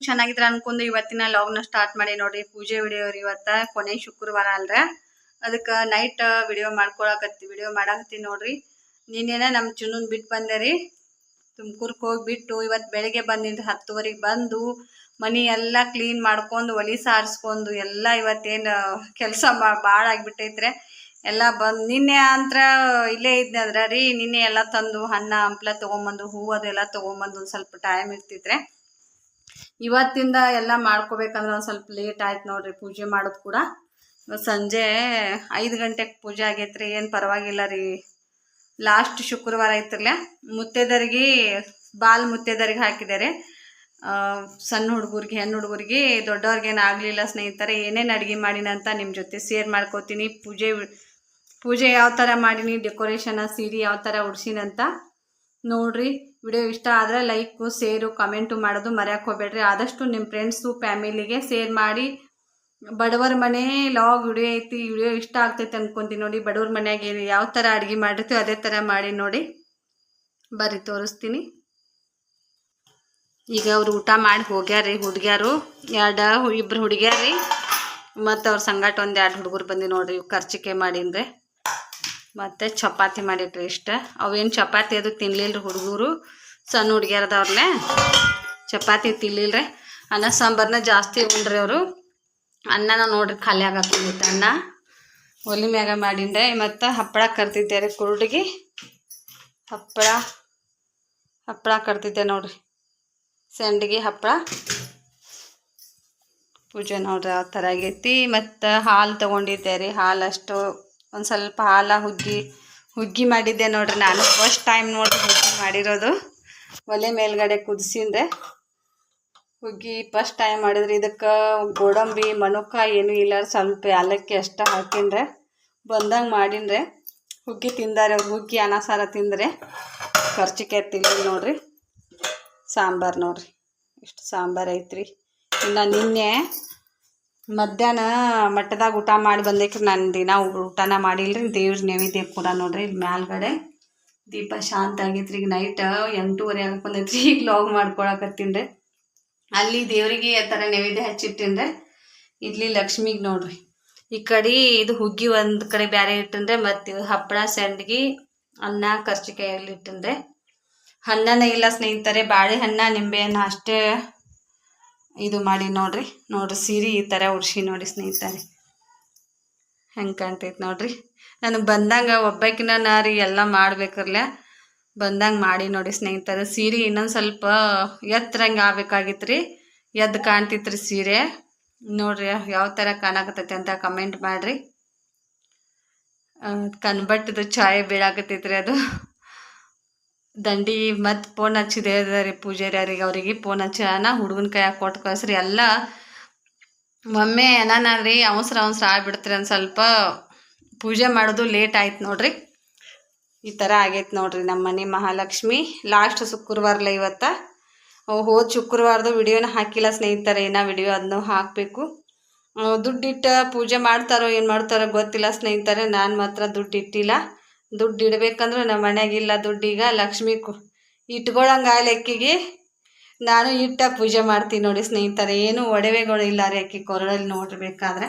ಚೆನ್ನಾಗಿದ್ರ ಅನ್ಕೊಂಡು ಇವತ್ತಿನ ಲಾಗ್ನ ಸ್ಟಾರ್ಟ್ ಮಾಡಿ ನೋಡ್ರಿ. ಪೂಜೆ ವಿಡಿಯೋ ಇವತ್ತ, ಕೊನೆ ಶುಕ್ರವಾರ ಅಲ್ರ? ಅದಕ್ಕೆ ನೈಟ್ ವಿಡಿಯೋ ಮಾಡ್ಕೊಳಕತ್ತಿ ವಿಡಿಯೋ ಮಾಡಕತ್ತೀನಿ ನೋಡ್ರಿ. ನಿನ್ನೆನ ನಮ್ಮ ಚುನ್ನ ಬಿಟ್ಟು ಬಂದೆ ರೀ? ತುಮ್ಕೂರ್ಗೆ ಹೋಗಿ ಬಿಟ್ಟು ಇವತ್ತು ಬೆಳಿಗ್ಗೆ ಬಂದಿದ್ದು ಹತ್ತುವರೆಗೆ ಬಂದು ಮನಿ ಎಲ್ಲ ಕ್ಲೀನ್ ಮಾಡ್ಕೊಂಡು, ಒಲಿ ಸಾರಿಸ್ಕೊಂಡು ಎಲ್ಲ ಇವತ್ತೇನು ಕೆಲಸ ಭಾಳ ಆಗಿಬಿಟ್ಟೈತ್ರೆ? ಎಲ್ಲ ಬಂದು, ನಿನ್ನೆ ಅಂತ ಇಲ್ಲೇ ಇದ್ನದ್ರ ರೀ ನಿನ್ನೆ ಎಲ್ಲ ತಂದು ಹಣ್ಣ ಹಂಪ್ಲ ತಗೊಂಬಂದು, ಹೂವು ಅದೆಲ್ಲ ತೊಗೊಂಬಂದು ಒಂದು ಸ್ವಲ್ಪ ಟೈಮ್ ಇರ್ತಿದ್ರೆ ಇವತ್ತಿಂದ ಎಲ್ಲ ಮಾಡ್ಕೋಬೇಕಂದ್ರೆ ಒಂದು ಸ್ವಲ್ಪ ಲೇಟ್ ಆಯ್ತು ನೋಡ್ರಿ, ಪೂಜೆ ಮಾಡೋದು ಕೂಡ. ಸಂಜೆ ಐದು ಗಂಟೆಗೆ ಪೂಜೆ ಆಗೈತ್ರಿ, ಏನು ಪರವಾಗಿಲ್ಲ ರೀ. ಲಾಸ್ಟ್ ಶುಕ್ರವಾರ ಐತ್ರಲ್ಲ ಮುತ್ತೈದರಿಗೆ ಬಾಲ್ ಮುತ್ತೈದರಿಗೆ ಹಾಕಿದ್ದಾರೆ. ಸಣ್ಣ ಹುಡುಗರಿಗೆ, ಹೆಣ್ಣು ಹುಡುಗರಿಗೆ ದೊಡ್ಡವ್ರಿಗೇನು ಆಗಲಿಲ್ಲ ಸ್ನೇಹಿತರೆ, ಏನೇನು ಅಡುಗೆ ಮಾಡಿನ ಅಂತ ನಿಮ್ಮ ಜೊತೆ ಶೇರ್ ಮಾಡ್ಕೋತೀನಿ. ಪೂಜೆ ಪೂಜೆ ಯಾವ ಥರ ಮಾಡೀನಿ ಡೆಕೋರೇಷನ ಸೀರೆ ಯಾವ ಥರ ಉಡ್ಸಿನಂತ ನೋಡ್ರಿ ವಿಡಿಯೋ ಇಷ್ಟ ಆದರೆ ಲೈಕು, ಶೇರು, ಕಮೆಂಟು ಮಾಡೋದು ಮರೆಯಕ್ಕೆ ಹೋಗ್ಬೇಡ್ರಿ. ಆದಷ್ಟು ನಿಮ್ಮ ಫ್ರೆಂಡ್ಸು ಫ್ಯಾಮಿಲಿಗೆ ಶೇರ್ ಮಾಡಿ. ಬಡವರ ಮನೆ ಲಾಗ್ ವಿಡಿಯೋ ಐತಿ, ವಿಡಿಯೋ ಇಷ್ಟ ಆಗ್ತೈತೆ ಅನ್ಕೊಂತೀನಿ ನೋಡಿ. ಬಡವ್ರ ಮನೆಯಾಗ ಏನು, ಯಾವ ಥರ ಅಡುಗೆ ಮಾಡಿರ್ತೀವಿ ಅದೇ ಥರ ಮಾಡಿ ನೋಡಿ. ಬರ್ರಿ ತೋರಿಸ್ತೀನಿ. ಈಗ ಅವ್ರು ಊಟ ಮಾಡಿ ಹೋಗ್ಯಾರಿ ಹುಡುಗ್ಯಾರು. ಎರಡು ಇಬ್ರು ಹುಡುಗ್ಯಾರಿ ಮತ್ತು ಅವ್ರ ಸಂಗಾಟ ಒಂದು ಎರಡು ಹುಡುಗರು ಬಂದು ನೋಡ್ರಿ ಖರ್ಚಿಕೆ ಮಾಡೀನ್ರಿ. ಮತ್ತು ಚಪಾತಿ ಮಾಡಿಟ್ರಿ ಇಷ್ಟ. ಅವೇನು ಚಪಾತಿ ಅದು ತಿನ್ಲಿಲ್ಲ ಹುಡುಗರು? ಸಣ್ಣ ಹುಡುಗಿಯರದವ್ರಲ್ಲೇ ಚಪಾತಿ ತಿನ್ಲಿಲ್ರಿ. ಅನ್ನ ಸಾಂಬಾರನ್ನ ಜಾಸ್ತಿ ಉಂಡ್ರಿ ಅವರು. ಅನ್ನನ ನೋಡ್ರಿ ಖಾಲಿ ಆಗಾಕೊಂಡಿತ್ತು ಅನ್ನ. ಒಲಿ ಮ್ಯಾಗ ಮಾಡಿಂದೆ. ಮತ್ತು ಹಪ್ಪಳ ಕರ್ತಿದ್ದೆ ರೀ ಕುರುಡಿಗೆ. ಹಪ್ಪಳ ಹಪ್ಪಳ ಕರ್ತಿದ್ದೆ ನೋಡ್ರಿ. ಸಂಡಿಗೆ ಹಪ್ಪಳ. ಪೂಜೆ ನೋಡ್ರಿ ಆ ಥರ ಆಗೈತಿ. ಮತ್ತು ಹಾಲು ತೊಗೊಂಡಿದ್ದೆ ರೀ ಹಾಲು ಅಷ್ಟು ಒಂದು ಸ್ವಲ್ಪ ಹಾಲ ಹುಗ್ಗಿ ಹುಗ್ಗಿ ಮಾಡಿದ್ದೆ ನೋಡ್ರಿ ನಾನು. ಫಸ್ಟ್ ಟೈಮ್ ನೋಡ್ರಿ ಹುಗ್ಗಿ ಮಾಡಿರೋದು. ಒಲೆ ಮೇಲ್ಗಡೆ ಕುದಿಸಿಂದೆ. ಹುಗ್ಗಿ ಫಸ್ಟ್ ಟೈಮ್ ಮಾಡಿದ್ರೆ ಇದಕ್ಕೆ ಗೋಡಂಬಿ ಮನುಕ ಏನು ಇಲ್ಲ ಸ್ವಲ್ಪ ಏಲಕ್ಕಿ ಅಷ್ಟ ಹಾಕಿನ್ರೆ ಬಂದಂಗೆ ಮಾಡಿನ್ರೆ ಹುಗ್ಗಿ ತಿಂದಾರೆ. ಅವ್ರು ಹುಗ್ಗಿ ಅನ್ನ ಸಾರ ತಿಂದರೆ ಖರ್ಚಿಕೆ ತಿಂದಿಲ್ಲ ನೋಡ್ರಿ. ಸಾಂಬಾರು ನೋಡ್ರಿ. ಇಷ್ಟು ಸಾಂಬಾರು ಐತ್ರಿ. ಇನ್ನು ನಿನ್ನೆ ಮಧ್ಯಾಹ್ನ ಮಟ್ಟದಾಗ ಊಟ ಮಾಡಿ ಬಂದಕ್ಕೆ ನಾನು ದಿನ ಊಟನ ಮಾಡಿಲ್ರಿ. ದೇವ್ರ ನೈವೇದ್ಯ ಕೂಡ ನೋಡ್ರಿ ಇಲ್ಲಿ ಮ್ಯಾಲ್ಗಡೆ. ದೀಪ ಶಾಂತ ಆಗೈತ್ರಿ. ಈಗ ನೈಟ್ ಎಂಟೂವರೆ ಆಗಕ್ಕೆ ಬಂದೈತ್ರಿ. ಈಗ ಲಾಗ್ ಮಾಡ್ಕೊಳಕತ್ತೀನಿ ಅಲ್ಲಿ ದೇವರಿಗೆ ಆ ಥರ ನೈವೇದ್ಯ ಹಚ್ಚಿಟ್ಟಿನ್ರೆ. ಇಲ್ಲಿ ಲಕ್ಷ್ಮಿಗೆ ನೋಡ್ರಿ. ಈ ಕಡೆ ಇದು ಹುಗ್ಗಿ ಒಂದು ಕಡೆ ಬ್ಯಾರೆ ಇಟ್ಟಿನ್ರಿ. ಮತ್ತು ಹಪ್ಪಳ, ಸಂಡ್ಗಿ, ಅನ್ನ ಕರ್ಚಿಕಾಯಲ್ಲಿ ಇಟ್ಟಿನ್ರಿ. ಹಣ್ಣನ ಇಲ್ಲ ಸ್ನೇಹಿತರೆ, ಬಾಳೆಹಣ್ಣ, ನಿಂಬೆಹಣ್ಣು ಅಷ್ಟೇ ಇದು ಮಾಡಿ ನೋಡ್ರಿ. ನೋಡ್ರಿ ಸೀರೆ ಈ ಥರ ಉಡ್ಸಿ ನೋಡಿ ಸ್ನೇಹಿತರೆ. ಹೆಂಗೆ ಕಾಣ್ತೈತೆ ನೋಡ್ರಿ. ನನಗೆ ಬಂದಂಗೆ ಒಬ್ಬಾಕಿನ ನಾ ರೀ ಎಲ್ಲ ಮಾಡ್ಬೇಕರ್ಲೆ. ಬಂದಂಗೆ ಮಾಡಿ ನೋಡಿ ಸ್ನೇಹಿತರೆ. ಸೀರೆ ಇನ್ನೊಂದು ಸ್ವಲ್ಪ ಎತ್ತರಂಗೆ ಆಗ್ಬೇಕಾಗಿತ್ತು ರೀ ಎದ್ದು ಕಾಣ್ತಿತ್ತು ರೀ ಸೀರೆ. ನೋಡ್ರಿ ಯಾವ ಥರ ಕಾಣಕತ್ತೈತಿ ಅಂತ ಕಮೆಂಟ್ ಮಾಡಿರಿ. ಕನ್ಬಟ್ಟಿದು ಛಾಯೆ ಬೀಳಾಕತ್ತೈತ್ರಿ ಅದು. ದಂಡಿ ಮತ್ತು ಫೋನ್ ಹಚ್ಚಿದೆ ರೀ ಪೂಜಾರಿ ಅವರಿಗೆ ಫೋನ್ ಹಚ್ಚಾನ ಹುಡುಗನ ಕೈ ಕೊಟ್ಟು ಕಳ್ಸ್ರಿ, ಎಲ್ಲ ಒಮ್ಮೆ ನಾನು ರೀ ಅವಸರ ಅವಸರ ಆಗ್ಬಿಡ್ತೀರಿ ಒಂದು ಸ್ವಲ್ಪ. ಪೂಜೆ ಮಾಡೋದು ಲೇಟ್ ಆಯ್ತು ನೋಡ್ರಿ. ಈ ಥರ ಆಗೈತೆ ನೋಡ್ರಿ ನಮ್ಮ ಮನೆ ಮಹಾಲಕ್ಷ್ಮಿ. ಲಾಸ್ಟ್ ಶುಕ್ರವಾರಲ್ಲ ಇವತ್ತ. ಹೋದ ಶುಕ್ರವಾರದ ವಿಡಿಯೋನ ಹಾಕಿಲ್ಲ ಸ್ನೇಹಿತರೆ ಏನೋ ವಿಡಿಯೋ ಅದನ್ನು ಹಾಕಬೇಕು. ದುಡ್ಡಿಟ್ಟ ಪೂಜೆ ಮಾಡ್ತಾರೋ, ಏನು ಮಾಡ್ತಾರೋ ಗೊತ್ತಿಲ್ಲ ಸ್ನೇಹಿತರೆ, ನಾನು ಮಾತ್ರ ದುಡ್ಡು ಇಟ್ಟಿಲ್ಲ. ದುಡ್ಡು ಇಡಬೇಕಂದ್ರೆ ನಮ್ಮ ಮನೆಯಾಗಿಲ್ಲ ದುಡ್ಡೀಗ ಲಕ್ಷ್ಮಿ ಕು ಆ ಲೆಕ್ಕಿಗೆ ನಾನು ಇಟ್ಟ ಪೂಜೆ ಮಾಡ್ತೀನಿ ನೋಡಿ ಸ್ನೇಹಿತರೆ. ಏನು ಒಡವೆಗಳು ಇಲ್ಲ ರೀ ಅಕ್ಕಿ ಕೊರಳಲ್ಲಿ ನೋಡಬೇಕಾದ್ರೆ.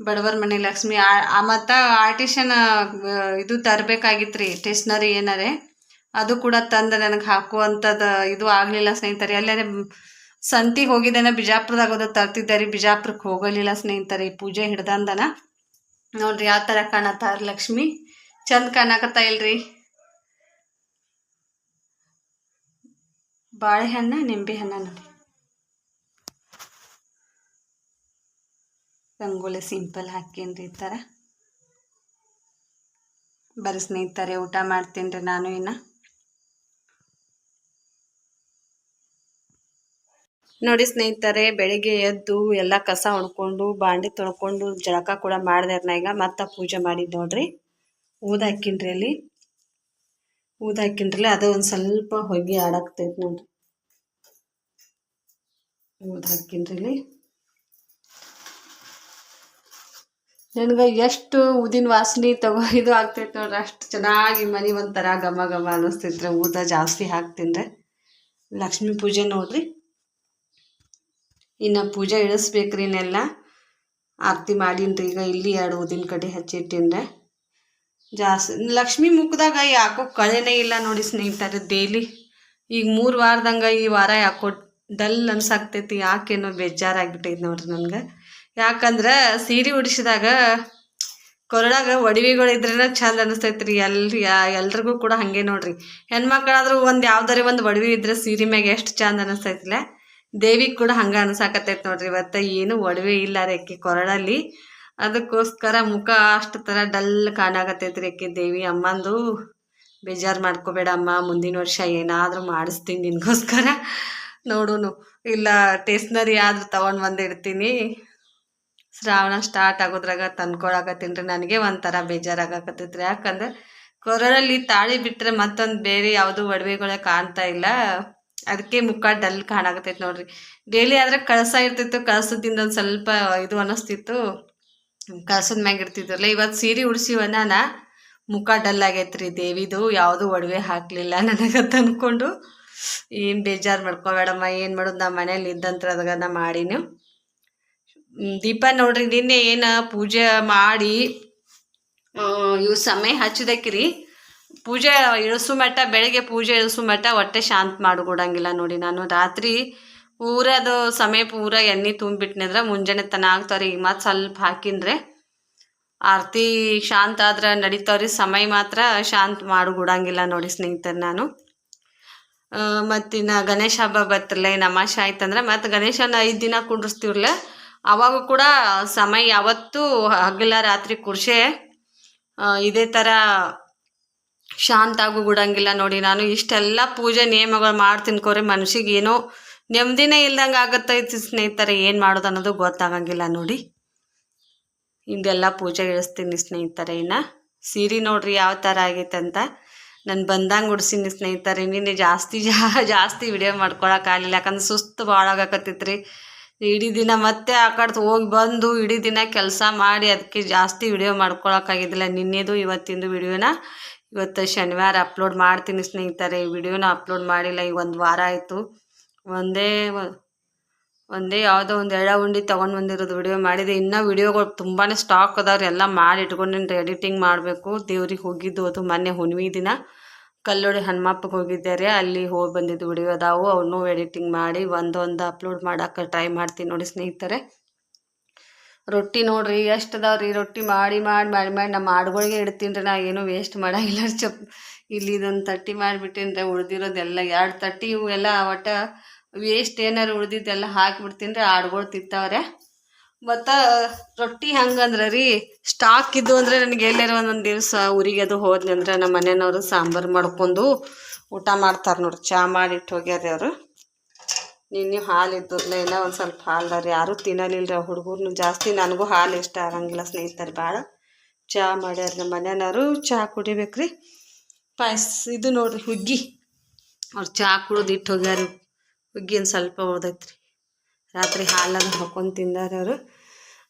ಬಡವರ ಮನೆ ಲಕ್ಷ್ಮಿ ಮತ್ತು ಆರ್ಟಿಷನ್ ಇದು ತರಬೇಕಾಗಿತ್ತು ರೀ, ಸ್ಟೇಷ್ನರಿ ಏನಾರೆ. ಅದು ಕೂಡ ತಂದು ನನಗೆ ಹಾಕುವಂಥದ್ದು ಇದು ಆಗಲಿಲ್ಲ ಸ್ನೇಹಿತರೆ. ಅಲ್ಲೇ ಸಂತಿಗೆ ಹೋಗಿದ್ದೇನೆ, ಬಿಜಾಪುರದಾಗ ಹೋದ ತರ್ತಿದ್ದೆ ರೀ. ಬಿಜಾಪುರಕ್ಕೆ ಹೋಗಲಿಲ್ಲ ಸ್ನೇಹಿತರೆ ಈ ಪೂಜೆ ಹಿಡ್ದಂದನ. ನೋಡ್ರಿ ಯಾವ ಥರ ಕಾಣತ್ತಾರ ಲಕ್ಷ್ಮಿ. ಚಂದ ಕಾಣಕತ್ತಾ ಇಲ್ರಿ. ಬಾಳೆಹಣ್ಣ, ನಿಂಬೆ ಹಣ್ಣ ನೋಡಿ. ರಂಗೋಲಿ ಸಿಂಪಲ್ ಹಾಕೇನ್ರಿ ಈ ಥರ ಬರೀ ಸ್ನೇಹಿತರೆ, ಊಟ ಮಾಡ್ತೀನಿ ನಾನು ಇನ್ನು. ನೋಡಿ ಸ್ನೇಹಿತರೆ, ಬೆಳಿಗ್ಗೆ ಎದ್ದು ಎಲ್ಲ ಕಸ ಹೊಡ್ಕೊಂಡು ಬಾಂಡೆ ತೊಳ್ಕೊಂಡು, ಜಳಕ ಕೂಡ ಮಾಡಿದೆ ಈಗ, ಮತ್ತೆ ಪೂಜೆ ಮಾಡಿದ್ದು ನೋಡ್ರಿ. ಊದ ಹಾಕಿನ್ರಿ ಅಲ್ಲಿ. ಊದ ಹಾಕಿನ್ರಿ ಅದು ಒಂದು ಸ್ವಲ್ಪ ಹೊಗೆ ಆಡಾಕ್ತೈತೆ ನೋಡ್ರಿ. ಊದ ಹಾಕಿನ್ರಿ ಇಲ್ಲಿ ನನಗೆ ಎಷ್ಟು ಊದಿನ ವಾಸನೆ ತಗೋ ಇದು ಆಗ್ತೈತೆ ನೋಡ್ರಿ, ಅಷ್ಟು ಚೆನ್ನಾಗಿ ಮನೆ ಒಂಥರ ಘಮ ಘಮ ಅನ್ನಿಸ್ತೈತ್ರಿ ಊದ ಜಾಸ್ತಿ ಹಾಕ್ತೀನಿ ಲಕ್ಷ್ಮೀ ಪೂಜೆ ನೋಡ್ರಿ. ಇನ್ನು ಪೂಜೆ ಇಳಿಸ್ಬೇಕ್ರಿ ಇನ್ನೆಲ್ಲ. ಆರತಿ ಮಾಡಿನ್ರಿ, ಈಗ ಇಲ್ಲಿ ಎರಡು ಊದಿನ ಕಡೆ ಹಚ್ಚಿಟ್ಟಿನ್ರೆ ಜಾಸ್ತಿ. ಲಕ್ಷ್ಮಿ ಮುಖದಾಗ ಯಾಕೋ ಕಳೆನೇ ಇಲ್ಲ ನೋಡಿ ಸ್ನೇಹಿತರೆ ಡೈಲಿ ಈಗ ಮೂರು ವಾರದಂಗ ಈ ವಾರ ಯಾಕೋ ಡಲ್ ಅನ್ಸಾಕ್ತೈತಿ ಯಾಕೇನೋ ಬೇಜಾರಾಗ್ಬಿಟ್ಟೈತಿ ನೋಡ್ರಿ ನನ್ಗೆ. ಯಾಕಂದ್ರೆ ಸೀರೆ ಉಡಿಸಿದಾಗ ಕೊರಡಾಗ ಒಡವೆಗಳು ಚೆಂದ ಚಂದ ಅನಿಸ್ತೈತ್ರಿ, ಎಲ್ರಿ ಎಲ್ರಿಗೂ ಕೂಡ ಹಾಗೆ ನೋಡ್ರಿ. ಹೆಣ್ಮಕ್ಳಾದ್ರೂ ಒಂದು ಯಾವ್ದಾರಿ ಒಂದು ಒಡವೆ ಇದ್ರೆ ಸೀರೆ ಮ್ಯಾಗ ಎಷ್ಟು ಚಂದ ಅನಿಸ್ತೈತಿಲ್ಲ ದೇವಿಗೆ ಕೂಡ ಹಂಗೆ ಅನ್ಸಾಕತ್ತೈತಿ ನೋಡ್ರಿ ಇವತ್ತು. ಏನು ಒಡವೆ ಇಲ್ಲ ರೀ ಕೊರಡಲ್ಲಿ. ಅದಕ್ಕೋಸ್ಕರ ಮುಖ ಅಷ್ಟು ಥರ ಡಲ್ ಕಾಣಾಕತ್ತೈತ್ರಿ ಅಕ್ಕಿ ದೇವಿ. ಅಮ್ಮಂದು ಬೇಜಾರು ಮಾಡ್ಕೋಬೇಡ ಅಮ್ಮ ಮುಂದಿನ ವರ್ಷ ಏನಾದರೂ ಮಾಡಿಸ್ತೀನಿ ನಿನ್ಗೋಸ್ಕರ. ನೋಡುನು. ಇಲ್ಲ ಟೇಸ್ನರಿ ಆದರೂ ತಗೊಂಡು ಬಂದು ಇಡ್ತೀನಿ. ಶ್ರಾವಣ ಸ್ಟಾರ್ಟ್ ಆಗೋದ್ರಾಗ ತಂದ್ಕೊಳಕತ್ತೀನಿ ನನಗೆ ಒಂಥರ ಬೇಜಾರಾಗಕತ್ತೈತ್ರಿ. ಯಾಕಂದ್ರೆ ಕೊರಳಲ್ಲಿ ತಾಳಿ ಬಿಟ್ಟರೆ ಮತ್ತೊಂದು ಬೇರೆ ಯಾವುದು ಒಡವೆಗಳೇ ಕಾಣ್ತಾ ಇಲ್ಲ. ಅದಕ್ಕೆ ಮುಖ ಡಲ್ ಕಾಣಾಕತ್ತೈತಿ ನೋಡ್ರಿ. ಡೈಲಿ ಆದ್ರೆ ಕಳಸ ಇರ್ತಿತ್ತು. ಕಳಸದಿಂದ ಒಂದು ಸ್ವಲ್ಪ ಇದು ಅನ್ನಿಸ್ತಿತ್ತು ಕಳಸದ ಮ್ಯಾಗ ಇರ್ತಿದ್ರಲ್ಲ ಇವತ್ತು ಸೀರೆ ಉಡ್ಸಿವನ ಮುಖ ಡಲ್ ಆಗೈತ್ರಿ ದೇವಿದು, ಯಾವುದು ಒಡವೆ ಹಾಕಲಿಲ್ಲ ನನಗಂತ ಏನ್ ಏನು ಬೇಜಾರು ಮಾಡ್ಕೋಬೇಡಮ್ಮ ಏನು ಮಾಡೋದು ನಾ ಮನೇಲಿ ಇದ್ದಂತ್ರ ಅದಾಗ ನಾ ಮಾಡೀನಿ ದೀಪ ನೋಡ್ರಿ, ನಿನ್ನೆ ಏನು ಪೂಜೆ ಮಾಡಿ ಇವು ಸಮಯ ಹಚ್ಚಿದಕ್ಕಿರಿ ಪೂಜೆ ಇಳಿಸು ಮಟ್ಟ ಬೆಳಗ್ಗೆ ಪೂಜೆ ಇಳಿಸು ಮಟ್ಟ ಹೊಟ್ಟೆ ಶಾಂತ ಮಾಡಿಕೊಡಂಗಿಲ್ಲ ನೋಡಿ ನಾನು. ರಾತ್ರಿ ಪೂರ ಅದು ಸಮಯ ಪೂರ ಎಣ್ಣೆ ತುಂಬಿಟ್ನಂದ್ರೆ ಮುಂಜಾನೆ ತನ ಆಗ್ತಾವ್ರಿ. ಈಗ ಮತ್ತೆ ಸ್ವಲ್ಪ ಹಾಕಿನ್ರಿ. ಆರತಿ ಶಾಂತ ಆದ್ರೆ ನಡೀತಾವ್ರಿ. ಸಮಯ ಮಾತ್ರ ಶಾಂತ ಮಾಡಿಕೊಡಂಗಿಲ್ಲ ನೋಡಿ ಸ್ನೇಹಿತರೆ ನಾನು. ಮತ್ತಿನ್ನ ಗಣೇಶ ಹಬ್ಬ ಬರ್ತಲ್ಲ ಏನು ಅಮಾಶ ಆಯ್ತಂದ್ರೆ ಮತ್ತು ಗಣೇಶನ ಐದು ದಿನ ಕುಡಿಸ್ತಿವ್ರಲ್ಲ ಅವಾಗ ಕೂಡ ಸಮಯ ಯಾವತ್ತೂ ಹಗಲ ರಾತ್ರಿ ಕುರ್ಸೆ ಆ, ಇದೇ ಥರ ಶಾಂತ ಆಗು ಗುಡಂಗಿಲ್ಲ ನೋಡಿ ನಾನು. ಇಷ್ಟೆಲ್ಲ ಪೂಜೆ ನಿಯಮಗಳು ಮಾಡ್ತೀನಿ ಕೋರಿ ಮನುಷ್ಯಗೆ ಏನೋ ನೆಮ್ಮದಿನೇ ಇಲ್ದಂಗೆ ಆಗತ್ತೈತಿ ಸ್ನೇಹಿತರೆ, ಏನು ಮಾಡೋದು ಅನ್ನೋದು ಗೊತ್ತಾಗಂಗಿಲ್ಲ ನೋಡಿ. ಹಿಂಗೆಲ್ಲ ಪೂಜೆ ಇಳಿಸ್ತೀನಿ ಸ್ನೇಹಿತರೆ, ಇನ್ನು ಸೀರೆ ನೋಡ್ರಿ ಯಾವ ಥರ ಆಗೈತೆ ಅಂತ. ನಾನು ಬಂದಂಗೆ ಉಡ್ಸೀನಿ ಸ್ನೇಹಿತರೆ, ನಿನ್ನೆ ಜಾಸ್ತಿ ಜಾ, ಜಾಸ್ತಿ ವಿಡಿಯೋ ಮಾಡ್ಕೊಳಕ್ಕಾಗಲಿಲ್ಲ ಯಾಕಂದ್ರೆ ಸುಸ್ತು ಭಾಳ ಆಗಕತ್ತೈತ್ರಿ. ಇಡೀ ದಿನ ಮತ್ತೆ ಆ ಕಡೆ ಹೋಗಿ ಬಂದು ಇಡೀ ದಿನ ಕೆಲಸ ಮಾಡಿ ಅದಕ್ಕೆ ಜಾಸ್ತಿ ವಿಡಿಯೋ ಮಾಡ್ಕೊಳಕ್ಕಾಗಿದ್ದಿಲ್ಲ ನಿನ್ನೆದು ಇವತ್ತಿಂದು ವಿಡಿಯೋನ ಇವತ್ತು ಶನಿವಾರ ಅಪ್ಲೋಡ್ ಮಾಡ್ತೀನಿ ಸ್ನೇಹಿತರೆ, ಈ ವಿಡಿಯೋನ ಅಪ್ಲೋಡ್ ಮಾಡಿಲ್ಲ ಈಗ ಒಂದು ವಾರ ಆಯಿತು. ಒಂದೇ ಒಂದೇ ಯಾವುದೋ ಒಂದು ಎಳ ಉಂಡಿ ತೊಗೊಂಡು ಬಂದಿರೋದು ವಿಡಿಯೋ ಮಾಡಿದೆ. ಇನ್ನೂ ವಿಡಿಯೋಗಳು ತುಂಬಾ ಸ್ಟಾಕ್ ಅದಾವ್ರಿ. ಎಲ್ಲ ಮಾಡಿ ಇಟ್ಕೊಂಡಿನಿ ಎಡಿಟಿಂಗ್ ಮಾಡಬೇಕು. ದೇವ್ರಿಗೆ ಹೋಗಿದ್ದು ಅದು ಮೊನ್ನೆ ಹುಣ್ಮಿ ದಿನ. ಕಲ್ಲೋಡಿ ಹನುಮಪ್ಪಗೆ ಹೋಗಿದ್ದೆ ರೀ. ಅಲ್ಲಿ ಹೋಗಿ ಬಂದಿದ್ದು ವಿಡಿಯೋ ಅದಾವು. ಅವನ್ನೂ ಎಡಿಟಿಂಗ್ ಮಾಡಿ ಒಂದೊಂದು ಅಪ್ಲೋಡ್ ಮಾಡೋಕೆ ಟ್ರೈ ಮಾಡ್ತೀನಿ ನೋಡಿ ಸ್ನೇಹಿತರೆ. ರೊಟ್ಟಿ ನೋಡ್ರಿ ಎಷ್ಟು ಅದಾವ್ರಿ. ರೊಟ್ಟಿ ಮಾಡಿ ಮಾಡಿ ಮಾಡಿ ಮಾಡಿ ನಮ್ಮ ಆಡುಗಳಿಗೆ ಇಡ್ತೀನಿ ರೀ. ನಾ ಏನೂ ವೇಸ್ಟ್ ಮಾಡಂಗಿಲ್ಲ. ಚಪ್, ಇಲ್ಲಿ ಇದೊಂದು ತಟ್ಟಿ ಮಾಡಿಬಿಟ್ಟಿನಿ ರೀ. ಉಳಿದಿರೋದೆಲ್ಲ. ಎರಡು ತಟ್ಟಿ ಇವು ಎಲ್ಲ ಒಟ್ಟು ವೇಸ್ಟ್ ಏನಾರು ಉಳಿದಿದ್ದೆಲ್ಲ ಹಾಕಿಬಿಡ್ತೀನಿ, ಆಡ್ಗಳು ತಿಂತಾವ್ರೆ. ಮತ್ತು, ರೊಟ್ಟಿ ಹಂಗಂದ್ರೆ ರೀ ಸ್ಟಾಕ್ ಇದ್ದು ಅಂದರೆ ನನಗೆ ಎಲ್ಲಾರು ಒಂದೊಂದು ದಿವಸ ಊರಿಗೆ ಅದು ಹೋದ್ನಿ ಅಂದ್ರೆ ನಮ್ಮ ಮನೆಯವರು ಸಾಂಬಾರು ಮಾಡ್ಕೊಂಡು ಊಟ ಮಾಡ್ತಾರೆ ನೋಡ್ರಿ ಚಾ ಮಾಡಿಟ್ಟು ಹೋಗ್ಯಾರ ಅವರು. ನಿನ್ನೆ ಹಾಲು ಇದ್ದದ್ಲ ಏನೋ ಒಂದು ಸ್ವಲ್ಪ ಹಾಲ್ದಾರ, ಯಾರೂ ತಿನ್ನಲಿಲ್ಲ ರೀ ಹುಡುಗರ್ನು. ಜಾಸ್ತಿ ನನಗೂ ಹಾಲು ಇಷ್ಟ ಆಗಂಗಿಲ್ಲ ಸ್ನೇಹಿತರು ಭಾಳ ಚಾ ಮಾಡ್ಯಾರ ನಮ್ಮ ಮನೆಯವರು, ಚಾ ಕುಡಿಬೇಕ್ರಿ. ಪಾಯಸ ಇದು ನೋಡ್ರಿ ಹುಗ್ಗಿ. ಅವ್ರು ಚಾ ಕುಡಿದು ಇಟ್ಟು ಹೋಗ್ಯಾರ. ಹುಗ್ಗಿ ಒಂದು ಸ್ವಲ್ಪ ಉಳ್ದೈತ್ರಿ ರಾತ್ರಿ ಹಾಲಾಗ ಹಾಕೊಂಡು ತಿಂದಾರ ಅವರು.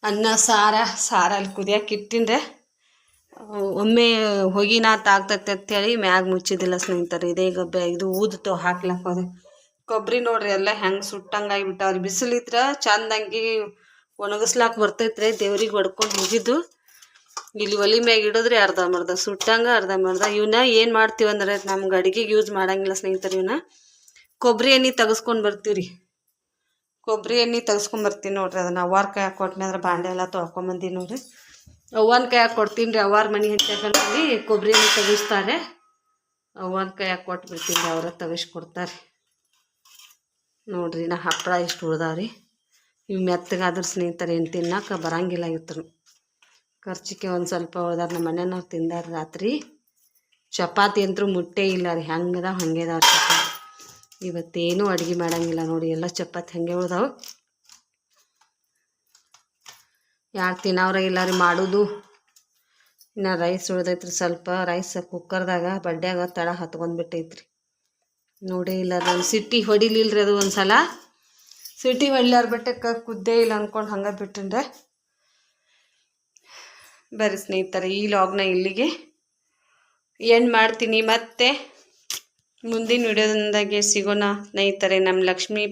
ಅನ್ನ, ಸಾರ, ಸಾರಲ್ಲಿ ಕುದಿಯಕ್ಕೆ ಇಟ್ಟಿನ್ರೆ. ಒಮ್ಮೆ ಹೊಗಿನ ತಾಗ್ತೈತೆ ಅಂತೇಳಿ ಮ್ಯಾಗ ಮುಚ್ಚಿದಿಲ್ಲ ಸ್ನೇಹಿತರೆ. ಇದೇ ಗಬ್ಬೆ, ಇದು ಊದ್ತು ಹಾಕ್ಲಕ್ಕ ಹೋದೆ. ಕೊಬ್ಬರಿ ನೋಡ್ರಿ ಎಲ್ಲ ಹೆಂಗೆ ಸುಟ್ಟಂಗೆ ಬಿಟ್ಟಾವ್ರಿ ಬಿಸಿಲಿದ್ರೆ ಚಂದಂಗಿ ಒಣಗಿಸ್ಲಾಕ್ ಬರ್ತೈತ್ರಿ. ದೇವ್ರಿಗೆ ಹೊಡ್ಕೊಂಡು ಹೋಗಿದ್ದು ಇಲ್ಲಿ ಒಲಿ ಮ್ಯಾಗ ಇಡೋದ್ರಿ ಅರ್ಧ ಮರ್ಧ. ಸುಟ್ಟಂಗ ಅರ್ಧ ಮರ್ಧ. ಇವನ್ನ ಏನು ಮಾಡ್ತೀವಂದ್ರೆ ನಮ್ಗೆ ಅಡುಗೆಗೆ ಯೂಸ್ ಮಾಡಂಗಿಲ್ಲ ಸ್ನೇಹಿತರೆ ಇವನ್ನ ಕೊಬ್ಬರಿ ಎಣ್ಣೆ ತೆಗೆಸ್ಕೊಂಡು ಬರ್ತೀವಿ ರೀ ಕೊಬ್ಬರಿ ಎಣ್ಣೆ ತೆಗೆಸ್ಕೊಂಡ್ ಬರ್ತೀನಿ ನೋಡ್ರಿ ಅದನ್ನ. ಅವ್ವಾರ ಕೈ ಕೊಟ್ಟನೆ ಅಂದ್ರೆ ಬಾಂಡೆ ಎಲ್ಲ ತೊಳ್ಕೊಂಬಂದಿ ನೋಡ್ರಿ. ಅವ್ವನ ಕೈ ಕೊಡ್ತೀನಿ ರೀ. ಅವ್ವಾರ ಮನೆ ಹಂಚಲ್ಲಿ ಕೊಬ್ಬರಿ ಎಣ್ಣೆ ತೆಗಿಸ್ತಾರೆ. ಅವ್ವನ ಕೈ ಕೊಟ್ಟು ಬಿಡ್ತೀನಿ ರೀ. ಅವರ ತೆಗಿಸ್ಕೊಡ್ತಾರೆ ನೋಡ್ರಿ ನಾ ಹಪ್ಪಳ ಇಷ್ಟು ಉಳ್ದಾವ್ರಿ. ಇವು ಮೆತ್ತಗಾದ್ರೆ ಸ್ನೇಹಿತರೆ ಏನು ತಿನ್ನಕ್ಕೆ ಬರಂಗಿಲ್ಲ ಇತ್ತು ಖರ್ಚಿಗೆ ಒಂದು ಸ್ವಲ್ಪ ಉಳ್ದಾರ ನಮ್ಮ ಮನೆಯವ್ರು ತಿಂದಾರ ರಾತ್ರಿ. ಚಪಾತಿ ಅಂತೂ ಮುಟ್ಟೆ ಇಲ್ಲ ರೀ. ಹಂಗದ ಹಂಗೆ ಚಪಾತಿ. ಇವತ್ತೇನು ಅಡುಗೆ ಮಾಡಂಗಿಲ್ಲ ನೋಡಿ, ಎಲ್ಲ ಚಪಾತಿ ಹಂಗೆ ಉಳ್ದಾವ. ಯಾರು ತಿನ್ನವ್ರ ಇಲ್ಲ ರೀ ಮಾಡೋದು. ಇನ್ನು ರೈಸ್ ಉಳ್ದೈತ್ರಿ ಸ್ವಲ್ಪ. ರೈಸ್ ಕುಕ್ಕರ್ದಾಗ ಬಡ್ಡ್ಯಾಗ ತಳ ಹತ್ಕೊಂಡ್ಬಿಟ್ಟೈತ್ರಿ. ನೋಡೇ ಇಲ್ಲ ನಾನು ಸಿಟ್ಟಿ ಹೊಡಿಲಿಲ್ರಿ ಅದು ಒಂದು ಸಲ ಸಿಟಿ ಹೊಡಿಲಾರ ಬೆಟ್ಟಕ್ಕೆ ಕುದ್ದೇ ಇಲ್ಲ ಅಂದ್ಕೊಂಡು ಹಂಗೆ ಬಿಟ್ಟನ್ರೆ ಬರ್ರಿ ಸ್ನೇಹಿತರೆ, ಈ ಲಾಗ್ನ ಇಲ್ಲಿಗೆ ಏನು ಮಾಡ್ತೀನಿ. ಮತ್ತೆ ಮುಂದಿನ ವಿಡಿಯೋದಿಂದಾಗೆ ಸಿಗೋಣ. ಸ್ನೇಹಿತರೆ ನಮ್ಮ ಲಕ್ಷ್ಮೀ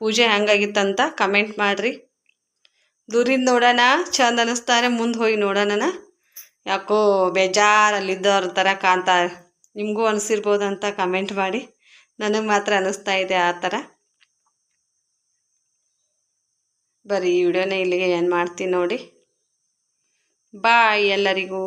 ಪೂಜೆ ಹೆಂಗಾಗಿತ್ತಂತ ಕಮೆಂಟ್ ಮಾಡಿರಿ. ದೂರಿಂದ ನೋಡೋಣ, ಚಂದ ಅನ್ನಿಸ್ತಾರೆ ಮುಂದೆ ಹೋಗಿ ನೋಡೋಣ ಯಾಕೋ ಬೇಜಾರಲ್ಲಿದ್ದವ್ರ ಥರ ಕಾಣ್ತಾ, ನಿಮಗೂ ಅನಿಸಿರ್ಬೋದು ಅಂತ ಕಮೆಂಟ್ ಮಾಡಿ. ನನಗೆ ಮಾತ್ರ ಅನಿಸ್ತಾ ಇದೆ ಆ ಥರ ಬರೀ ವಿಡಿಯೋನ ಇಲ್ಲಿಗೆ ಏನು ಮಾಡ್ತೀನಿ ನೋಡಿ. ಬಾಯ್ ಎಲ್ಲರಿಗೂ.